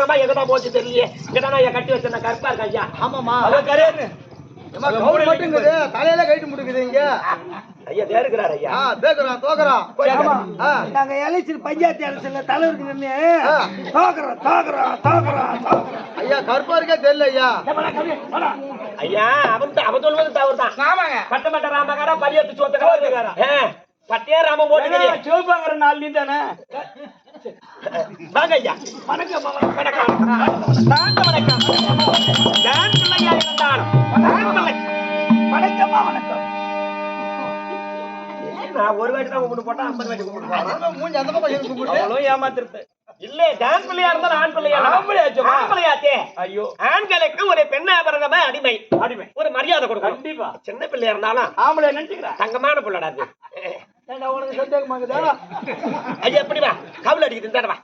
ராஜாங்கமா எங்கதான் போச்சு தெரியலையே. இங்கதான் ஐயா கட்டி வச்சிருந்த கருப்பா இருக்கு ஐயா? ஆமாமா கவுரு மட்டுங்குது. தலையில கைட்டு முட்டுக்குது இங்க. ஐயா தேருக்கிறார் ஐயா. ஆமா. ஆ. நாங்க எலெக்ஷன் பஞ்சாயத்து எலெக்ஷன்ல தலைவருக்கு நின்னு ஆ. தோக்குறோம் தோக்குறோம் தோக்குறோம் தோக்குறோம் ஐயா கருப்பாருக்கே தெரியல ஐயா. ஐயா அவன் அவன் சொல்வது தவறுதான் ஆமாங்க. பட்டமட்ட ராமகாரா பலியத்து சோத்துக்காரா பட்டே ராம போட்டுக்கிறீங்க சிவபாங்கிற நாள் தானே? வாங்க ஐயா. வணக்கம் வணக்கம் வணக்கம். வணக்கம். தான் பிள்ளையா இருந்தாலும். தான் பிள்ளை வணக்கம்மா வணக்கம். நான் ஒரு வாட்டி தான் கும்பிட்டு போட்டா ஐம்பது வாட்டி கும்பிட்டு போறேன் மூஞ்சி அந்த பக்கம் இருக்கு கும்பிடு. அவ்வளோ ஏமாத்திருத்து இல்ல டான் பிள்ளையா இருந்தாலும் ஆண் பிள்ளையா ஆண் பிள்ளையாச்சுமா? ஆண் பிள்ளையாச்சே ஐயோ. ஆண்களுக்கு ஒரு பிறந்தவன் அடிமை. அடிமை. ஒரு மரியாதை கொடுக்கணும். கண்டிப்பா. சின்ன பிள்ளையா இருந்தாலும் ஆம்பளை நினைச்சுக்கிறேன் தங்கமான பிள்ளைடா ஏண்டா உனக்கு சந்தேகமாக்குதா ஐயா எப்படி வா. கவுல் அடிக்குது இந்த வா.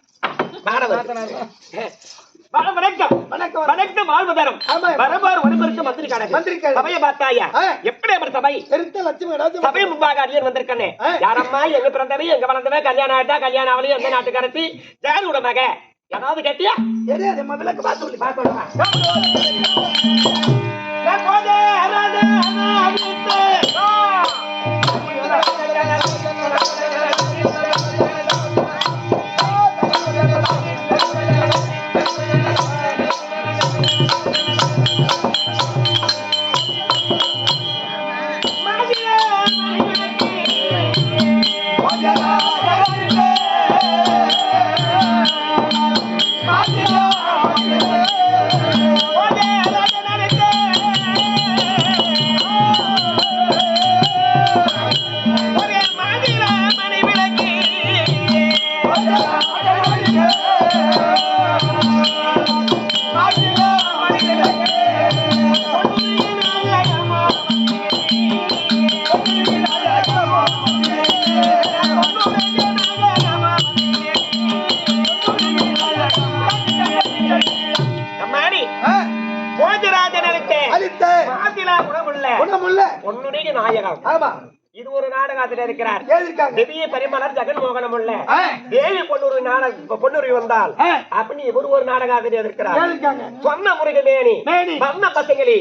வணக்கம். வணக்கம். வணக்கம். வாழ்வதரம் ஆமா. வரபார் ஒளிபருக்கு மந்திரி கணக்கு மந்திரி கணக்கு. சபையை பார்த்தாயா? ஆ. எப்படி அவர் சபை? பெருத்த லட்சுமி ராஜு சபை முன்பாக அடியர் வந்திருக்கனே. யாரம்மா எங்க பிறந்தவை எங்க வளர்ந்தவ கல்யாணம் ஆயிட்டா கல்யாணம் ஆகலையும் எந்த நாட்டுக்காரத்தி? யாரோட மக. ஏதாவது கேட்டியா? தெரியாது முதலுக்கு பார்த்து சொல்லி மாசிலா குணமுள்ள குணமுள்ள உன்னுடைய நாயகம். ஆமா. இது ஒரு நாடகத்தில் இருக்கிறார். திவ்ய பரிமளர் ஜெகன்மோகனம் உள்ள ஆ. தேவி பொன்னூறு நாடக பொன்னூரி வந்தால் ஆ. அப்படின்னு இவர் ஒரு நாடகத்தில் இருக்கிறார். சொன்ன முருகமேனி மேனி. வண்ண பசங்களி.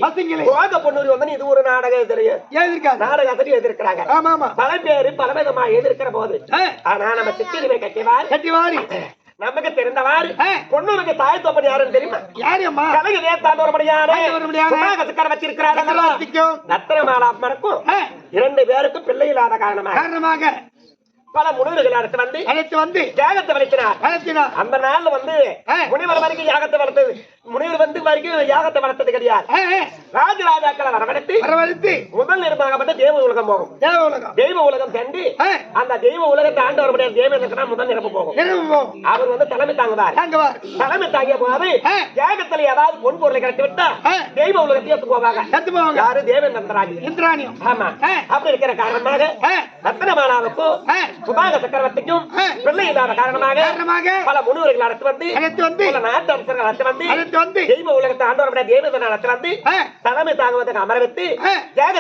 கோக பொன்னூரி வந்து இது ஒரு நாடகம் தெரியும் நாடகத்தில் எதிர்க்கிறாங்க. பல பேரு பல விதமா எதிர்க்கிற போது. ஆனா நம்ம சித்திரமே கட்டிவார். கட்டி வாடி நமக்கு தெரிந்தவாறு. பொன்னூருக்கு தாய் தோப்பன் யாருன்னு தெரியுமா? யாரு அம்மா கலகு வேத்தாண்டு ஒரு வச்சிருக்கிறாங்க சக்கரவர்த்திக்கும் ரத்னமாலா அம்மனுக்கும் ஆ, இரண்டு பேருக்கும் பிள்ளை இல்லாத காரணமாக. பல முனிவர்கள் அடுத்து வந்து அழைத்து வந்து யாகத்தை வளர்த்தினார். அந்த நாள்ல வந்து. முனிவர் வரைக்கும் யாகத்தை வளர்த்தது. முனிவர் வந்து வரைக்கும் யாகத்தை வளர்த்தது கிடையாது. ராஜராஜாக்களை வரவழைத்து வரவழைத்து முதல் நிர்மாகப்பட்ட தேவ உலகம் போகும். தேவ உலகம். தெய்வ உலகம் ஆ, அந்த தெய்வ உலகத்தை ஆண்டு வரக்கூடிய தேவேந்திரனா முதல் நிரப்பு போகும். அவர் வந்து தலைமை தாங்குவார். தலைமை தாங்கிய போது. யாகத்துல ஏதாவது பொன் பொருளை கிடைத்து விட்டா. தெய்வ உலகத்தை எடுத்து போவாங்க செத்து போவாங்க. யாரு? தேவேந்திரராஜ் இந்திராணியம். ஆமா. அப்படி இருக்கிற காரணமாக ரத்னமாலாவுக்கும் சுபாக சக்கரவர்த்திக்கும். பிள்ளை இல்லாத காரணமாக பல முனிவர்கள் அடுத்து வந்து பல நாட்டு அரசர்கள் அடுத்து வந்து தெய்வ உலகத்தை ஆண்டவருடைய தேவேந்திரன் அடுத்து வந்து தலைமை தாங்குவதற்கு அமர வைத்து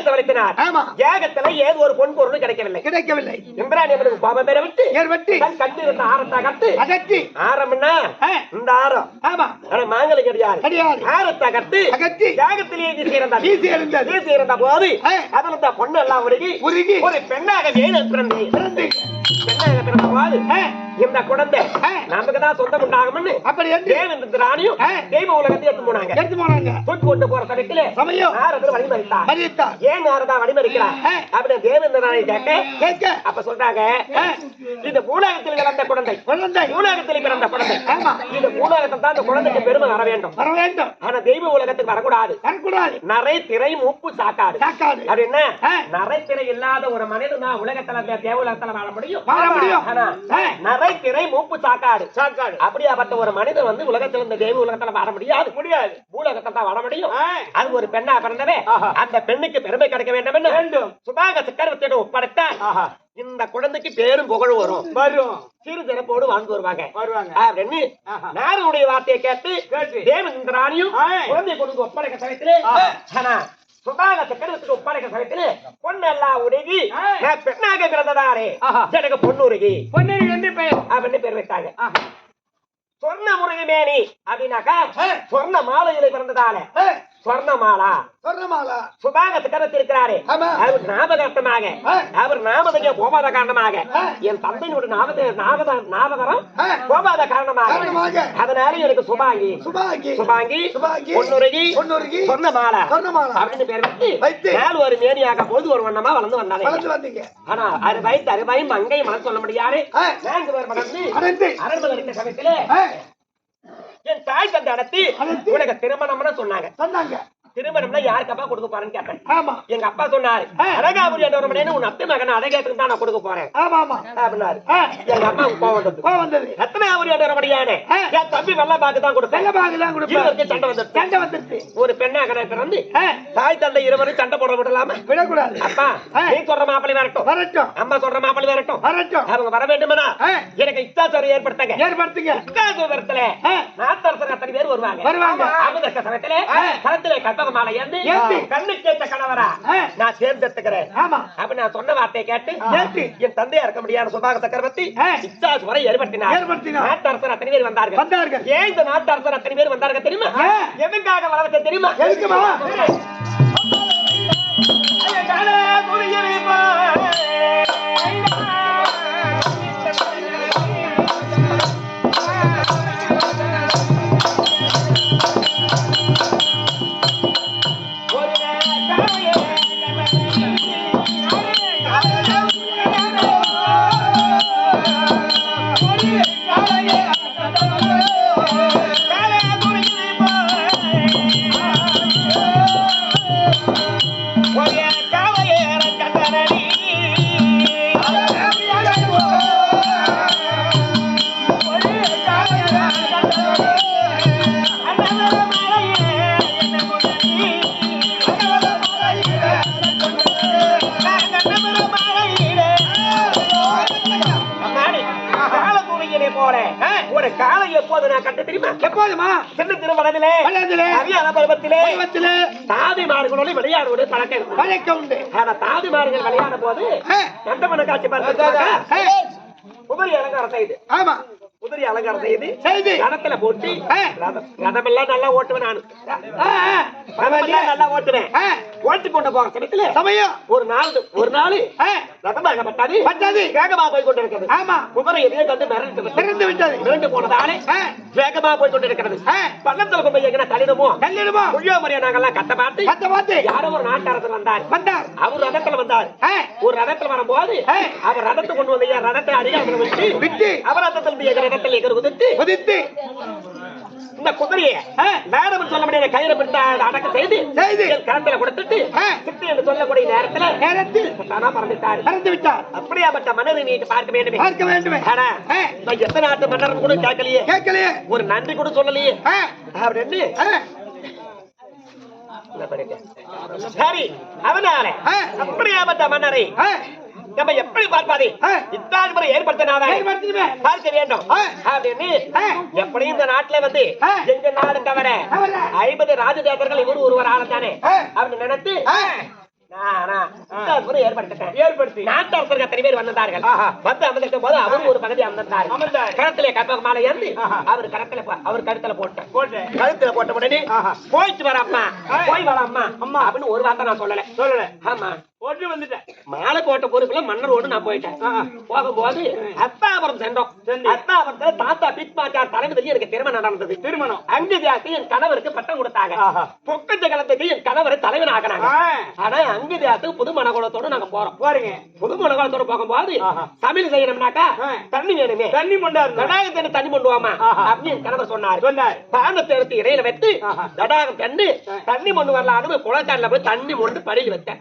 வளர்த்தினார் ஆமா. யாகத்துல ஏதோ ஒரு பொன் பொருள் கிடைக்கவில்லை. கிடைக்கவில்லை. இந்திராணி அவனுக்கு கோபம் பெற விட்டு ஏற்பட்டு தன் கண்டு இருந்த ஆரத்தை கட்டு அகற்றி ஆரம்னா இந்த ஆரம். ஆமா. ஆனா மாங்கலை கிடையாது கிடையாது ஆரத்தை கட்டு அகற்றி யாகத்திலேயே வீசி இருந்தார் வீசி எழுந்தது வீசி இருந்த போது. அதுல பொண்ணு எல்லாம் உருகி உருகி ஒரு பெண்ணாக வேணும் பிறந்தேன். பிறந்து பெண்ணாக பிறந்த போது ஆ, இந்த குழந்தை. நமக்கு தான் சொந்தம் உண்டாகும்னு அப்படி தேவன் ராணியும். தெய்வ உலகத்தை எடுத்து போனாங்க? எடுத்து போனாங்க. தூக்கி கொண்டு போற சமயத்துல சமயம். நாரதர் அறிவித்தார் ஏன் நாரதா வழிமறிக்கிறார் ஆ. அப்படி தேவேந்திர ராணி கேட்க கேட்க. அப்ப சொல்றாங்க இந்த பூலகத்தில் பிறந்த குழந்தை. குழந்தை. பூலகத்தில் பிறந்த குழந்தை. ஆமா. இந்த பூலகத்தில் தான் அந்த குழந்தைக்கு பெருமை வர வேண்டும். வர வேண்டும். ஆனா தெய்வ உலகத்துக்கு வரக்கூடாது. வரக்கூடாது. நரை திரை மூப்பு சாக்காடு சாக்காடு அப்படின்னா ஆ. நரை திரை இல்லாத ஒரு மனிதன் தான் உலகத்துல தேவ உலகத்துல வாழ முடியும். வாழ முடியும். ஆனா நரை திரை மூப்பு சாக்காடு. சாக்காடு. அப்படியாப்பட்ட ஒரு மனிதன் வந்து உலகத்துல இந்த தெய்வ உலகத்துல வாழ முடியாது. முடியாது. பூலகத்துல தான் வாழ முடியும். அது ஒரு பெண்ணா பிறந்தவே அந்த பெண்ணுக்கு பெருமை கிடைக்க வேண்டும் வேண்டும். சுபாக சக்கரவர்த்தியிடம் ஒப்படைத்தால் இந்த குழந்தைக்கு பேரும் புகழ் வரும். வரும். சிறு சிறப்போடு வாழ்ந்து வருவாங்க. வருவாங்க. அப்படின்னு நாரனுடைய வார்த்தையை கேட்டு தேவேந்திராணியும் குழந்தையை கொண்டு வந்து ஒப்படைக்க சமயத்திலே ஆனா சுபாக சக்கரவர்த்திக்கு ஒப்படைக்க சமயத்திலே பொண்ணெல்லாம் உருகி நான் பெண்ணாக பிறந்ததாரே. எனக்கு பொண்ணு உருகி பொன்னேரி என்று பெயர். அப்படின்னு பேர் வைத்தாங்க. சொர்ண முருகமேனி அப்படின்னாக்கா சொர்ண மாலையில பிறந்ததால. சொர்ணமாலா. அவர் ஞாபகார்த்தமாக. அவர் போகாத காரணமாக. என் ஞாபகம். போகாத காரணமாக. அதனால எனக்கு சுபாங்கி சுபாங்கி சுபாங்கி. பொன்னுருகி பொன்னுருகி. சொன்ன மாலா சொர்ணமாலா. அப்படின்னு பேர் வைத்து. மேல் ஒரு மேனியாக பொழுது ஒரு வண்ணமா வளர்ந்து வந்தாங்க வளர்ந்து வந்தீங்க ஆனா மனம் சொல்ல முடியாது. நான்கு பேர் மணந்து அடைந்து அரண்மனை இருக்க சமயத்திலே ஆ, என் தாய் தந்தை நடத்தி. உனக்கு திருமணம்னு சொன்னாங்க சொன்னாங்க திருமணம்னா யாருக்கு அப்பா கொடுக்க போறேன்னு கேட்டேன் ஆமா. எங்க அப்பா சொன்னாரு. அழகாபுரி என்ற ஒரு உன் அத்தை மகன் அழகேத்துக்கு தான் நான் கொடுக்க போறேன். ஆமா ஆமா. அப்படின்னாரு. எங்க அம்மா கோவம் வந்தது. கோவம் வந்தது. ரத்னாபுரி என்ற ஒரு. என் தம்பி வெள்ள பாக்கு தான் கொடுப்பேன். வெள்ள பாகு தான் கொடுப்பேன். சண்டை வந்துருச்சு. சண்டை வந்துருச்சு. ஒரு பெண்ணாக பிறந்து தாய் தந்தை இருவரும் சண்டை போட விடலாமா? விடக்கூடாது. அப்பா. நீ சொல்ற மாப்பிள்ளை வரட்டும். வரட்டும். அம்மா சொல்ற மாப்பிள்ளை வரட்டும். வரட்டும். அவங்க வர வேண்டுமானா. எனக்கு இச்சாசோரி ஏற்படுத்தங்க. ஏற்படுத்துங்க. இச்சாசோரத்துல ஆ. நாத்தரசர் அத்தனை பேர் வருவாங்க. வருவாங்க. அமுதக்க சமயத்திலே ஆ. கரத்திலே கற்பக மாலை ஏந்தி. கண்ணு கேட்ட கணவரா ஆ. நான் தேர்ந்தெடுத்துக்கிறேன் ஆமா அப்ப நான் சொன்ன வார்த்தையை கேட்டு கேட்டு. என் தந்தையா இருக்க முடியாத சுபாக சக்கரவர்த்தி ஆ. இச்சாசுவரை ஏற்படுத்தினார் ஏற்படுத்தினார். நாட்டரசர் அத்தனை பேர் வந்தார்கள் வந்தார்கள் ஏன் இந்த நாட்டரசர் அத்தனை பேர் வந்தார்கள் தெரியுமா? எதுக்காக வச்ச தெரியுமா எதுக்குமா? எப்போதுமா சின்ன திருமணத்திலே வயதிலே அறியாத பருவத்திலே பருவத்திலே தாதிமார்களோடு விளையாடுவது பழக்கம். பழக்கம் உண்டு. ஆனா தாதிமார்கள் விளையாட போது நந்தமன காட்சி பார்த்து குதிரை அலங்காரம் செய்து ஆமா. குதிரை அலங்காரம் செய்து செய்து. கணத்துல போட்டு ரதமெல்லாம் நல்லா ஓட்டுவேன் நானு. நல்லா ஓட்டுவேன். ஓட்டி கொண்டு போற சமயத்துல சமயம். ஒரு நாள் ஒரு நாள் ஆ, ரதமாக பட்டாது பட்டாது. வேகமா போய் ஆமா. கண்டு மிரண்டு திறந்து விட்டது மிரண்டு போனதாலே ஆ, வேகமா போய் கொண்டிருக்கிறது ஆ, பள்ளத்துல கொண்டு எங்கன்னா தள்ளிடுமோ? முறையா நாங்கெல்லாம் கட்ட பார்த்து யாரோ ஒரு நாட்டரசர் வந்தார். வந்தார். அவர் ரதத்துல வந்தார். ஒரு ரதத்துல வரும்போது. அவர் ரதத்தை கொண்டு வந்து ரதத்தை அடியாமல் விட்டு விட்டு அவர் ரதத்தில் எங்க குதித்து உதித்து இந்த குதிரையை நேரம் சொல்ல முடியாத பிடித்த அடக்கம் செய்து செய்து. கரத்துல கொடுத்துட்டு. சிட்டு என்று சொல்லக்கூடிய நேரத்துல நேரத்தில் தானா பறந்துட்டார் திறந்து விட்டார் அப்படியாப்பட்ட மன்னரை நீ பார்க்க வேண்டுமே. பார்க்க வேண்டுமே. ஆனா, ஆ, நான் எத்தனை நாட்டு மன்னரும் கூட கேட்கலையே. கேட்கலையே. ஒரு நன்றி கூட சொல்லலையே. அப்படின்னு. சரி அதனால ஆ. அப்படியாப்பட்ட மன்னரை நம்ம எப்படி பார்ப்பாரு ஆ. இத்தால் முறை ஏற்படுத்தினாதான். பார்க்க வேண்டும். அப்படின்னு ஆ. எப்படியும் இந்த நாட்டுல வந்து. எங்க நாடு தவிர. ஐம்பது ராஜதேசர்கள் இவரு ஒருவர் ஆளத்தானே. அப்படின்னு நினைத்து ஏற்படுத்தி நாட்டரசர்கள் அத்தனை பேர் வந்தார்கள். வந்து அமர்ந்திருக்கும் போது அவரும் ஒரு பகுதி அமர்ந்தார். கரத்திலே கற்பக மாலை ஆஹா. அவர் கரத்துல அவர் கழுத்துல போட்டேன் கழுத்துல போட்ட உடனே. போயிட்டு. போய் வர அம்மா அம்மா. அப்படின்னு ஒரு வார்த்தை நான் சொல்லல சொல்லல ஆமா போட்டு வந்துட்டேன் மாலை போட்ட பொறுப்புல மன்னரோடு நான் போயிட்டேன். போகும்போது அத்தாபுரம் சென்றோம். சென்று. அத்தாபுரத்துல தாத்தா பிக்மாச்சார் தலைமையில் எனக்கு திருமணம் நடந்தது. திருமணம். அங்கு ஜாத்தி என் கணவருக்கு பட்டம் கொடுத்தாங்க. பொக்கஞ்ச காலத்துக்கு என் கணவரை தலைவன் ஆக்கினாங்க ஆ, ஆனா அங்கு ஜாத்துக்கு புது மனகுலத்தோட நாங்க போறோம். பாருங்க புது மனகுலத்தோட போகும்போது. சமையல் செய்யணும்னாக்கா. தண்ணி வேணுமே. தண்ணி மொண்டா இருந்தா தடாகத்தை தண்ணி கொண்டு வாமா ஆஹா. அப்படின்னு என் கணவர் சொன்னார். சொன்னார். பானத்தை எடுத்து இடையில வைத்து. தடாகம் கண்டு ஆ. தண்ணி மொண்டு வரலான்னு குளச்சாரில போய் தண்ணி மொண்டு படியில் வச்சேன்.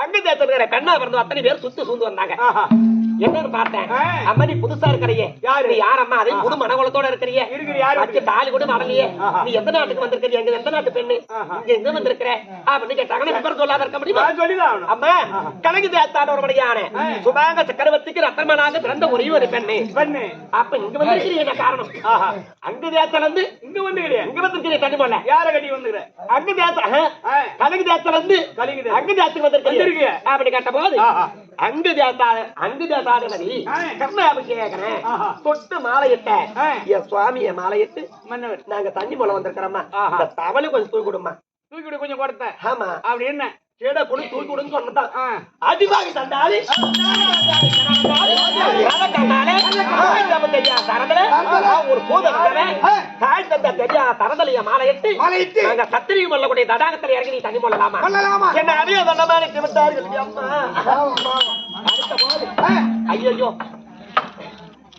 அங்க தேர்த்திருக்கிற கண்ணா பிறந்த அத்தனை பேர் சுத்து சூழ்ந்து வந்தாங்க. என்னன்னு பார்த்தேன். அம்மா நீ புதுசா இருக்கிறியே. யாரு? நீ யார் அம்மா அது புது மனகுலத்தோட இருக்கிறியே. வச்சு தாலி கூட மடலையே. நீ எந்த நாட்டுக்கு வந்திருக்கிற எங்க எந்த நாட்டு பெண்ணு. இங்க எங்க வந்திருக்கிற? அப்படின்னு கேட்டாங்கன்னா விவரம் சொல்லாத இருக்க முடியுமா? அம்மா கணக்கு தேத்தான ஒரு மணியான. சுபாங்க சக்கரவர்த்திக்கு ரத்தமனாக பிறந்த ஒரே ஒரு பெண்ணு. பண்ணு. அப்ப இங்க வந்திருக்கிறீ என்ன காரணம்? அங்க தேத்தல இருந்து இங்க வந்து கிடையாது இங்க வந்திருக்கிறீ போல. யார கட்டி வந்துக்கிற அங்க தேத்த. கணக்கு தேத்தல இருந்து கலிங்குது. அங்க தேத்துக்கு வந்திருக்கிறீ வந்திருக்கு. அப்படி கேட்ட போது ஆஹா. அங்க தேத்தாத அங்க தேத்தாதனதி ஆ. கர்ணாபி கேக்குறேன் ஆஹா. தொட்டு மாலையிட்ட. என் சுவாமிய மாலையிட்டு மன்னவர் நாங்க தண்ணி மூலம் வந்திருக்கிறோமா ஆஹா. இந்த தவளை கொஞ்சம் தூக்கி கொடுமா தூக்கி விடு கொஞ்சம் கொடுத்த ஆமா அப்படி என்ன கேட கொடு தூக்கி கொடுன்னு சொன்னதான். அடிவாகி தந்தாலே ஒரு பூதம் தாய் தந்த தெரியாத தரதலைய மாலையிட்டு. மாலையிட்டு. நாங்க சத்திரியும் கொள்ளக்கூடிய தடாகத்தில் இறங்கி நீ தண்ணி? என்ன அடிய சொன்ன மாதிரி ஐயோ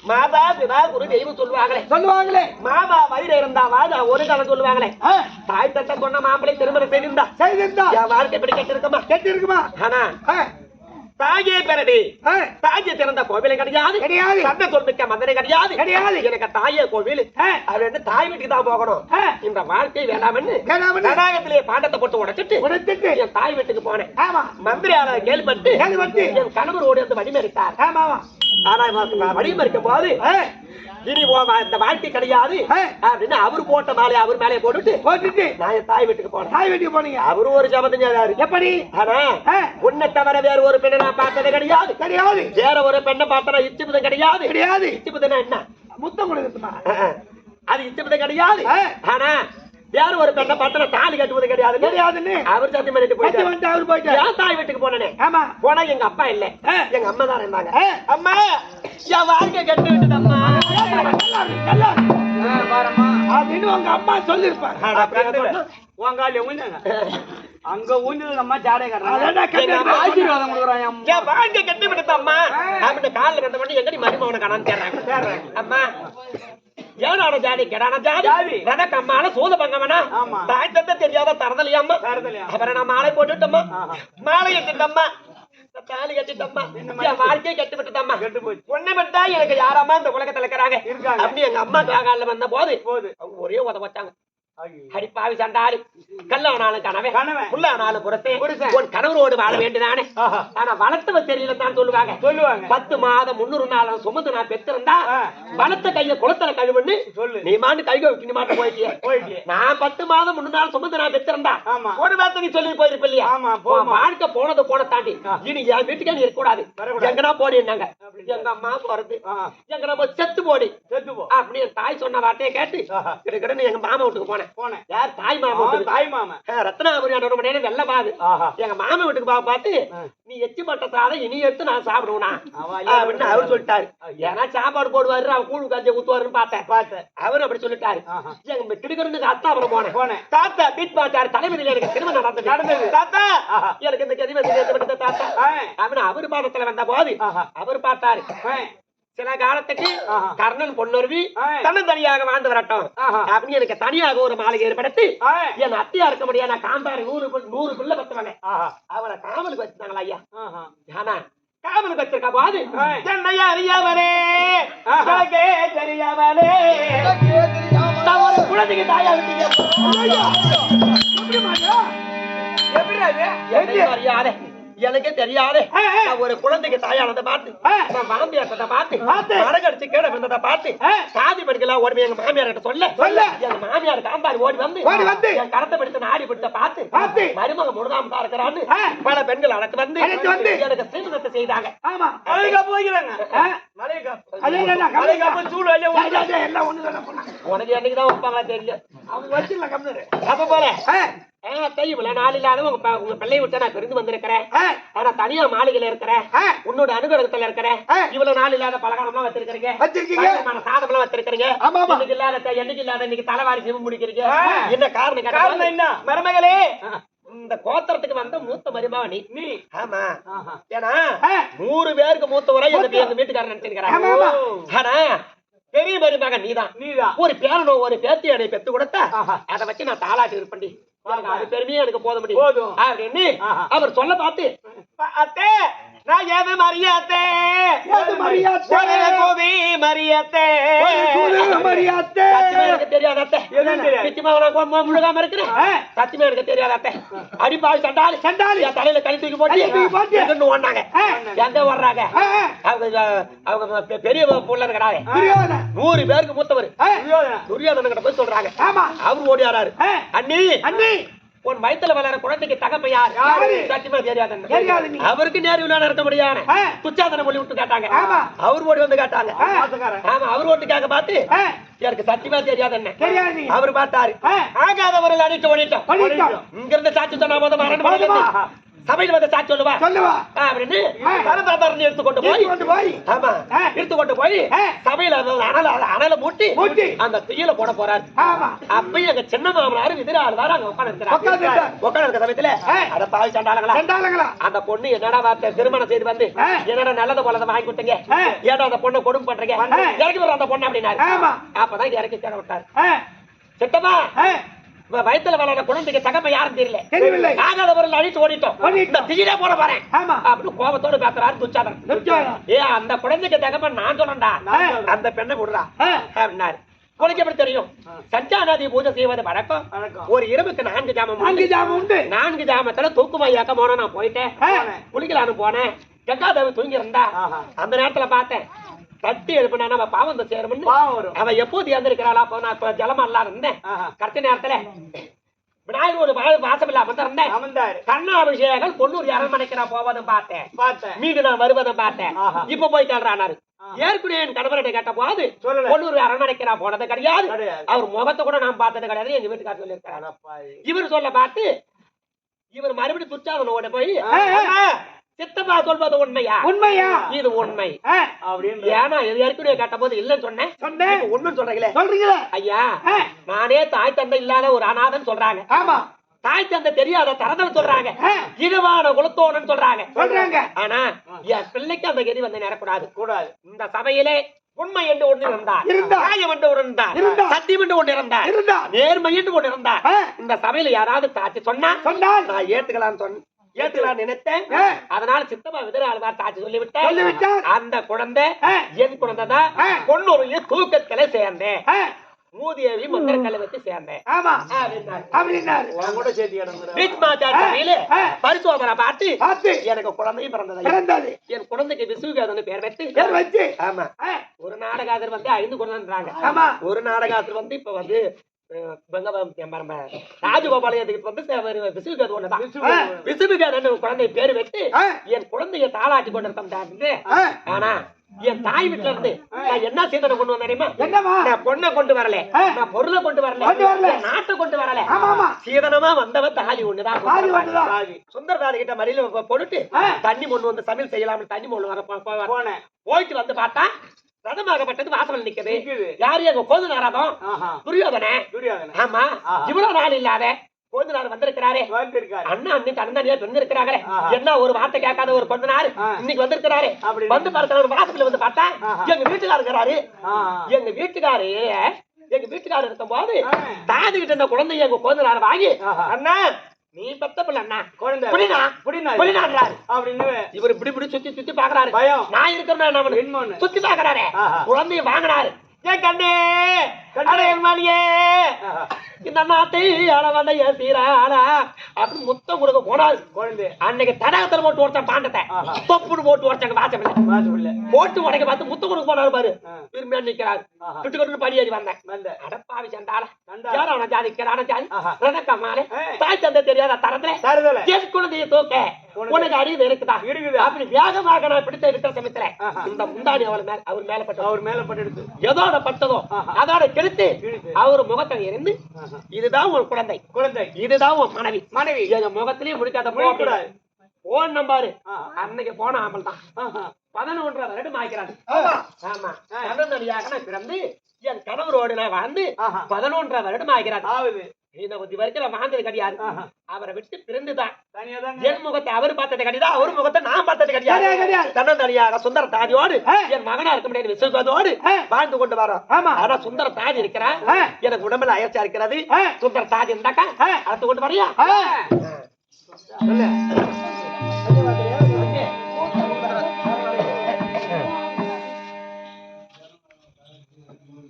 மாதா பிதா குரு தெய்வம் சொல்லுவாங்களே. சொல்லுவாங்களே. மாதா வயிறு இருந்தா வாதா ஒரு காலம் சொல்லுவாங்களே. தாய் தட்ட சொன்ன மாப்பிளை திருமணம் செய்திருந்தா? செய்திருந்தா. என் வாழ்க்கை இப்படி கெட்டிருக்குமா? கட்டி இருக்குமா ஆனா தாயே பிறவி தாயை திறந்த கோவிலும் கிடையாது. கிடையாது. சந்தை சொல்மிக்க மந்திரம் கிடையாது. கிடையாது. எனக்கு தாயே கோவில். அது வந்து தாய் வீட்டுக்கு தான் போகணும். இந்த வாழ்க்கை வேண்டாம்னு வேணாமன்னு தடாகத்திலே பாண்டத்தை போட்டு உடைச்சிட்டு உடைச்சிட்டு. என் தாய் வீட்டுக்கு போனேன். ஆமா. மந்திரியால கேள்விப்பட்டு கேள்விப்பட்டு. என் கணவர் ஓடி வந்து வழிமறித்தார். ஆமா ஆனா இவன் வழிமறிக்கும் போது இனி இந்த வாழ்க்கை கிடையாது. அப்படின்னு அவர் போட்ட மாலை அவர் மேலே போட்டுட்டு போட்டுட்டு. நான் தாய் வீட்டுக்கு போனேன். தாய் வீட்டுக்கு போனீங்க. அவரும் ஒரு சபதம் செய்தாரு எப்படி? ஆனா உன்னை தவிர வேற ஒரு பெண்ணை நான் பார்த்தது கிடையாது. கிடையாது. வேற ஒரு பெண்ணை பார்த்தா இச்சிபதம் கிடையாது. கிடையாது. இச்சிபதம்னா என்ன? முத்தம் கொடுக்கட்டுமா? அஹ், அது இச்சிபதம் கிடையாது. ஆனா வேற ஒரு பெண்ணை பார்த்தா தாலி கட்டுவது கிடையாது? கிடையாதுன்னு அவர் சத்தியம் பண்ணிட்டு கட்டி போயிட்டாரு வந்துட்டு அவரு போயிட்டாரு. என் தாய் வீட்டுக்கு போனேனே. ஆமா. போனா எங்க அப்பா இல்ல. எங்க அம்மா தான் இருந்தாங்க. அம்மா என் வாழ்க்கை கெட்டு விட்டுதம்மா அப்படின்னு உங்க அம்மா சொல்லிருப்பாரு உங்கால ஊஞ்சாங்க அங்க ஊஞ்சது அம்மா ஜாடை அதான்டா கட்டி எங்க அம்மா ஆசீர்வாதம் கொடுக்குறான் அம்மா. என் வாழ்க்கை கெட்டு விட்டுதம்மா அப்படின்னு காலில் கட்ட மட்டும் எங்கடி மருமகனை காணான்னு தேடுறாங்க அம்மா. ஏனான ஜாதி கெடான ஜாதி? ஜாதி. ரதக்கு அம்மால சூத பங்கமனா. தாய் தந்த தெரியாத தரதலையாம்மா. தரதலையா. அப்புறம் நான் மாலை போட்டுட்டம்மா. மாலை நான் தாலி கட்டிட்டம்மா என் வாழ்க்கையை கெட்டு விட்டுட்டம்மா. ஒண்ணு விட்டா எனக்கு யாரம்மா இந்த உலகத்துல இருக்கிறாங்க? இருக்காங்க. அப்படி எங்க அம்மா காகால வந்த போது. அவங்க ஒரே உத வச்சாங்க அடி பாவி சண்டாளி கல்லானாலும் கனவே. புல்லானாலும் புறத்தே. உன் கணவரோடு வாழ வேண்டியதானே ஆஹா. ஆனா வளர்த்தவ தெரியல தான் சொல்லுவாங்க சொல்லுவாங்க பத்து மாதம் முன்னூறு நாள் சுமந்து நான் பெற்றிருந்தா ஆ. வளர்த்த கைய குளத்துல கழுவுன்னு சொல்லு. நீ மாண்டு கை வைக்கணும் மாட்ட போயிட்டிய போயிட்டியே. நான் பத்து மாதம் முன்னூறு நாள் சுமந்து நான் பெற்றிருந்தா ஆமா. ஒரு வார்த்தை நீ சொல்லி போயிருப்ப இல்லையா. வாழ்க்கை போனது போன தாண்டி இனி என் வீட்டுக்கே நீ இருக்கக்கூடாது வரக்கூடாது. எங்கனா போடினாங்க எங்க அம்மா போறது. எங்கனா போய் செத்து போடி செத்து போ அப்படி என் தாய் சொன்ன வார்த்தையை கேட்டு. கிட்டக்கிட்ட எங்க மாமா வீட்டுக்கு போனேன் போனேன் யார் தாய் மாமா மாமா ரத்னாபுரி வெள்ள பாது எங்க மாமா வீட்டுக்கு பா பார்த்து. நீ எச்சி பட்ட சாதம் இனி எடுத்து நான் சாப்பிடுவேனா அவன் அப்படின்னு அவர் சொல்லிட்டாரு. ஏன்னா சாப்பாடு போடுவாரு அவர் கூழு காய்ச்சி ஊத்துவாருன்னு பார்த்தேன் பார்த்தேன் அவர் அப்படி சொல்லிட்டாரு. எங்க கிடுக்கிறதுக்கு அத்தாபுரம் போனேன் போனேன். தாத்தா பீட் பாச்சாரு தலைமையில் எனக்கு திருமணம் நடந்தது நடந்தது. தாத்தா. எனக்கு இந்த கதிவை தாத்தா. அவன் அவர் பாதத்துல வந்த போது. அவர் பார்த்தாரு. சில காலத்துக்கு. கர்ணன் பொன்னருவி. தன்னந்தனியாக வாழ்ந்து வரட்டும். அப்படின்னு எனக்கு தனியாக ஒரு மாளிகை ஏற்படுத்தி. என் அத்தையா இருக்க முடியாது நான் காந்தாரி நூறு நூறு பிள்ளை பத்துவங்க. அவளை காவலுக்கு வச்சிருந்தாங்களா ஐயா. ஆனா காவலுக்கு வச்சிருக்க போது. என்னையா அறியாமலே தெரியாமலே ஒரு குழந்தைக்கு தாயா விட்டீங்க எப்படி அது? எனக்கு தெரியாதே ஒரு குழந்தைக்கு தாயானதை பார்த்து. நான் மாமியார்ட்ட பார்த்து பார்த்து. மரகடிச்சு கீழே விழுந்ததை பார்த்து. சாதி படிக்கலாம் ஓடி எங்க மாமியார் கிட்ட சொல்ல சொல்ல. எங்க மாமியார் காந்தாரி ஓடி வந்து ஓடி வந்து. என் கரத்தை பிடித்து நாடி பிடித்த பார்த்து பார்த்து. மருமக முருகாம தான் இருக்கிறான்னு. பல பெண்கள் அழைத்து வந்து. எனக்கு சீமனத்தை செய்தாங்க ஆமா ஒண்ணுதானே பொண்ணு. உனக்கு என்னைக்கு தான் வைப்பாங்களா தெரியல அவங்க வச்சிடலாம் கம்முனு. அப்ப போல தெரியுமில்ல நாள் இல்லாத உங்க ப- உங்க பிள்ளையை விட்டு நான் பிரிந்து வந்திருக்கிறேன். ஆனா தனியா மாளிகையில இருக்கிறேன். உன்னோட அனுகிரகத்துல இருக்கிறேன். இவ்வளவு நாள் இல்லாத பலகாரம்லாம் வச்சிருக்கீங்க வச்சிருக்கீங்க. சாதம் எல்லாம் வச்சிருக்கீங்க. இன்னைக்கு இல்லாத என்னைக்கு இல்லாத இன்னைக்கு தலைவாரி சிவம் முடிக்கிறீங்க. என்ன காரணம் கேட்டா காரணம் என்ன? மருமகளே இந்த கோத்திரத்துக்கு வந்த மூத்த மருமக நீ நீ ஆமா. ஏன்னா. நூறு பேருக்கு மூத்தவரை எங்க மூத்த. எங்க வீட்டுக்காரர் ஆமா. ஆனா பெரிய மருமக நீதான் நீதான். ஒரு பேரனோ ஒரு பேத்தி என்னை பெத்து கொடுத்தா. அதை வச்சு நான் தாளாட்டி இருப்பேன்டி எனக்கு அது பெருமையே எனக்கு போத முடியும் போதும். அப்படின்னு. அவர் சொல்ல பார்த்து அத்தே ஏது மரியாத்தே ஏது மரியாத்தே? ஒரு கோவி மரியாத்தே ஒரு தூது மரியாத்தே. சத்தியமா எனக்கு தெரியாது அத்தை எதுவும் தெரியாது. நிச்சயமா நான் முழுகாம இருக்கிறேன். சத்தியமா எனக்கு தெரியாது அத்தை அடிப்பாவி சண்டாளி சண்டாளி. என் தலையில கழி தூக்கி போட்டு தூக்கி போட்டு. ஓடுனாங்க. எங்க ஓடுறாங்க. அவங்க அவங்க பெரிய புள்ள இருக்கிறாங்க. நூறு பேருக்கு மூத்தவர். துரியோதனன் கிட்ட போய் சொல்றாங்க ஆமா. அவர் ஓடியாராரு. அண்ணி அண்ணி. உன் வயித்துல வளர குழந்தைக்கு தகப்ப யார்? சத்தியமா தெரியாது. அவருக்கு நேரு விழா நடத்த முடியாது. துச்சாதன மொழி விட்டு கேட்டாங்க. அவர் ஓடி வந்து கேட்டாங்க. ஆமா அவர் ஓட்டு கேட்க பார்த்து. எனக்கு சத்தியமா தெரியாது என்ன. அவர் பார்த்தாரு. ஆகாதவர்கள் அடிட்டு ஓடிட்டோம். இங்க இருந்து சாட்சி சொன்னா போதுமா? சபையில் வந்து சாட்சி சொல்லுவா சொல்லுவா. அப்படின்னு. தரதரன்னு எடுத்து கொண்டு போய் கொண்டு போய். ஆமா. எடுத்து கொண்டு போய். சபையில அனல அனல மூட்டி மூட்டி. அந்த தீயில போட போறாரு ஆமா. அப்பயும் எங்க சின்ன மாமனாரு எதிராளர் அங்க உட்கார்ந்து உட்கார்ந்து இருக்கிறார் இருக்கார். உட்கார்ந்து இருக்க சமயத்துல. அட பாவி சண்டாளங்களா சண்டாளங்களா. அந்த பொண்ணு என்னடா வார்த்தை திருமணம் செய்து வந்து. என்னடா நல்லத போலத வாங்கி கொடுத்தீங்க. ஏடா அந்த பொண்ணை கொடுமை பண்றீங்க. இறக்கி வர அந்த பொண்ணு அப்படின்னாரு ஆமா. அப்பதான் இறக்கி தேட விட்டாரு ஆ. வயித்துல வளர குழந்தைக்கு தகப்ப யாரும் தெரியல தெரியவில்லை. ஆகாதவர்கள் அழிச்சு ஓடிட்டோம். இந்த தீயிலே போட போறேன் ஆமா. அப்படின்னு கோபத்தோட பேசுறாரு துச்சாதன். ஏ அந்த குழந்தைக்கு தகப்பன் நான் சொல்றேன். அந்த பெண்ணை விடுறா. அப்படின்னாரு உனக்கு எப்படி தெரியும் சஞ்சானாதி பூஜை செய்வது வழக்கம். ஒரு இரவுக்கு நான்கு ஜாமம் நான்கு. ஜாமம் உண்டு. நான்கு ஜாமத்துல தூக்குமாயாக்க போன நான் போயிட்டேன். குளிக்கலான்னு போனேன் கங்காதேவி தூங்கி இருந்தா. அந்த நேரத்துல பார்த்தேன் தட்டி எழுப்பினா நம்ம பாவம் வந்து சேரும்னு பாவம் வரும். அவ எப்போது இறந்திருக்கிறாளா அப்போ நான் இப்ப ஜலமா எல்லாம் இருந்தேன். கரெக்ட் நேரத்துல விநாயகர் ஒரு வா- வாசம் இல்ல அமர்ந்திருந்தேன் அமர்ந்தாரு. கண்ணாபிஷேகம் பொன்னூர் அரண்மனைக்கு நான் போவதும் பார்த்தேன் பார்த்தேன். மீண்டும் நான் வருவதும் பார்த்தேன். இப்ப போய் கேள்றானாரு ஆ. ஏற்கனவே என் கணவர்கிட்ட கேட்ட போது. பொன்னூர் அரண்மனைக்கு நான் போனது கிடையாது. அவர் முகத்தை கூட நான் பார்த்தது கிடையாது எங்க வீட்டுக்காரர் சொல்லியிருக்காரு அடப்பாவி. இவர் சொல்ல பார்த்து இவர் மறுபடியும் துச்சாதனோட போய் ஆ, ஆ. "அண்ணா, சித்தப்பா சொல்வது உண்மையா உண்மையா? இது உண்மை. அப்படின்னு ஏன்னா இது ஏற்கனவே கேட்ட போது இல்லைன்னு சொன்னேன் சொன்னேன். உண்மைன்னு சொல்றீங்களே சொல்றீங்களா? ஐயா. நானே தாய் தந்தை இல்லாத ஒரு அனாதன் சொல்றாங்க ஆமா. தாய் தந்தை தெரியாத தரதன் சொல்றாங்க ஆ. இனவான குலத்தோனன் சொல்றாங்க சொல்றாங்க. ஆனா என் பிள்ளைக்கு அந்த கதி வந்து நேரக்கூடாது கூடாது. இந்த சபையிலே உண்மை என்று ஒன்று இருந்தார். நியாயம் என்று ஒன்று இருந்தார். சத்தியம் என்று ஒன்று இருந்தார். நேர்மை என்று ஒன்று இருந்தார். இந்த சபையில யாராவது சாட்சி சொன்னா சொன்னால் நான் ஏத்துக்கலாம் சொன்ன ஏத்துக்கலாம் நினைத்தேன். அதனால சித்தப்பா விதிராளுவார் சாட்சி சொல்லிவிட்டேன். அந்த குழந்தை. என் குழந்தை தான் தூக்கத்திலே சேர்ந்தேன். மூதேவி சேர்ந்தேன். பரிசோதனை பார்த்து எனக்கு குழந்தையும் பிறந்தது. என் குழந்தைக்கு விசுகாதன்னு பேர் வைத்து ஆமா. ஒரு நாடகாதர் வந்து ஐந்து குழந்தைன்றாங்க. ஆமா. ஒரு நாடகாதர் வந்து இப்ப வந்து ராஜகோபாலயத்துக்கு வந்து ஒண்ணுதான். குழந்தை பேர் வச்சு என் குழந்தைய தாளாட்டி கொண்டு ஆனா என் தாய் வீட்டுல இருந்து நான் என்ன சீதனை கொண்டு தெரியுமா? நான் பொண்ணை கொண்டு வரல. நான் பொருளை கொண்டு வரல. நாட்டை கொண்டு வரல. சீதனமா வந்தவன் தாலி ஒண்ணுதான். சுந்தரதாரி கிட்ட மடியில பொ- போட்டுட்டு ஆ. தண்ணி மொண்டு வந்து சமையல் செய்யலாம் தண்ணி மொண்டு வர போயிட்டு வந்து பார்த்தா ரதமாகப்பட்டது வாசல் நிக்குது நிக்குது. யாரு எங்க கோது நாரதம் ஆஹா துரியோதனே துரியோதனன் ஆமா. இவ்வளவு நாள் இல்லாத கோது நார் வந்திருக்கிறாரே வந்திருக்காரு அண்ணா அண்ணி தன்னந்தனியா வந்திருக்கிறாங்களே. என்ன ஒரு வார்த்தை கேட்காத ஒரு ஆ. இன்னைக்கு வந்திருக்கிறாரு வந்து பார்த்த ஒரு வாசத்துல வந்து பார்த்தா. எங்க வீட்டுக்காரர் இருக்கிறாரு. எங்க வீட்டுக்காரு எங்க வீட்டுக்காரர் இருக்கும் போது. தாதி கிட்ட இந்த குழந்தைய எங்க கோதனார் வாங்கி. அண்ணா நீ பெத்த பிள்ளை அண்ணா குழந்தை. புடினா புடினா புடினான்றாரு அப்படின்னு இவர் இப்படி இப்படி சுத்தி சுத்தி பாக்குறாரு. பயம். நான் இருக்கிறேன் இன்னொன்னு. சுத்தி பாக்குறாரு. குழந்தைய வாங்கினாரு ஏன் கண்ணே? கண்ணே. அட என் மணியே ஆஹா. இந்த நாட்டை அளவதைய சீராளா அப்படின்னு முத்தம் கொடுக்க போனாரு குழந்தை அன்னைக்கு தடகத்துல போட்டு உடச்ச பாண்டத்தை. தொப்புன்னு போட்டு உடச்சாங்க வாசமில்ல வாசப்புள்ள போட்டு உடைக்க பார்த்து முத்தம் கொடுக்க போனாரு பாரு ஆ. திரும்பியா நிக்கிறாரு ஆஹா. விட்டு கொண்டு படி ஏறி வந்தேன் வந்த அடப்பாவி சண்டால சண்டாள. யாரான ஜாதி கிரான ஜாதி ஆ. தாய் தந்தை தெரியாத தரத்துல தருதல என் குழந்தைய தூக்க உனக்கு- அறிவு இருக்குதா இருக்குது. அப்படி வேகமாக நான் பிடித்த இருக்கிற சமயத்துல. இந்த முந்தாடி அவள் மேல அவர் மேல பட்டது அவர் மேல பட்டெடுத்து எதோட பட்டதோ ஆஹா. அதோட கிழித்து. அவர் முகத்தை இருந்து. இதுதான் உன் குழந்தை குழந்தை இதுதான் உன் மனைவி மனைவி எங்க முகத்திலேயே முடிக்காத முடிக்கக்கூடாது. போன் நம்பாரு. அன்னைக்கு போன ஆமல் தான் ஆஹா. பதினொன்றரை வருடம் ஆகிறாரு ஆமா. பிறந்து என் கணவரோடு நான் வாழ்ந்து ஆஹா. பதினொன்றரை வருடம் ஆகிறாரு இந்த புத்தி வரைக்கும் வாழ்ந்தது கிடையாது. அவரை விட்டு பிறந்துதான் என் முகத்தை அவர் பார்த்தது கிடையாது அவர் முகத்தை நான் பார்த்தது கிடையாது, கிடையாது. தன்னந்தனியாக சுந்தர தாதியோடு. என் மகனா இருக்க முடியாது விசுவதோடு ஆ. வாழ்ந்து கொண்டு வரோம் ஆமா. ஆனா சுந்தர தாதி இருக்கிறா ஆ. எனக்கு உடம்புல அயற்சியா இருக்கிறது. சுந்தர தாதி இருந்தாக்கா. அடுத்து கொண்டு வரியா